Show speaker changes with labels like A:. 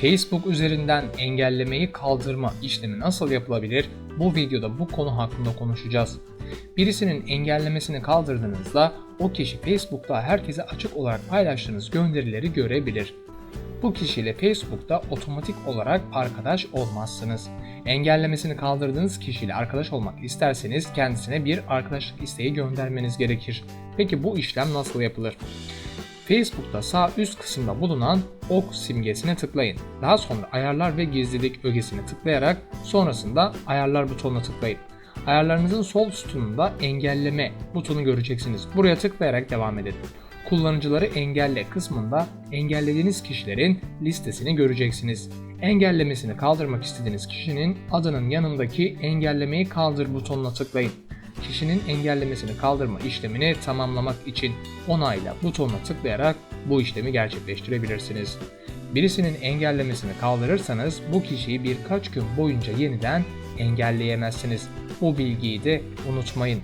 A: Facebook üzerinden engellemeyi kaldırma işlemi nasıl yapılabilir? Bu videoda bu konu hakkında konuşacağız. Birisinin engellemesini kaldırdığınızda o kişi Facebook'ta herkese açık olarak paylaştığınız gönderileri görebilir. Bu kişiyle Facebook'ta otomatik olarak arkadaş olmazsınız. Engellemesini kaldırdığınız kişiyle arkadaş olmak isterseniz kendisine bir arkadaşlık isteği göndermeniz gerekir. Peki bu işlem nasıl yapılır? Facebook'ta sağ üst kısımda bulunan ok simgesine tıklayın. Daha sonra ayarlar ve gizlilik ögesine tıklayarak sonrasında ayarlar butonuna tıklayın. Ayarlarınızın sol sütununda engelleme butonu göreceksiniz. Buraya tıklayarak devam edin. Kullanıcıları engelle kısmında engellediğiniz kişilerin listesini göreceksiniz. Engellemesini kaldırmak istediğiniz kişinin adının yanındaki engellemeyi kaldır butonuna tıklayın. Kişinin engellemesini kaldırma işlemini tamamlamak için onayla butonuna tıklayarak bu işlemi gerçekleştirebilirsiniz. Birisinin engellemesini kaldırırsanız bu kişiyi birkaç gün boyunca yeniden engelleyemezsiniz. Bu bilgiyi de unutmayın.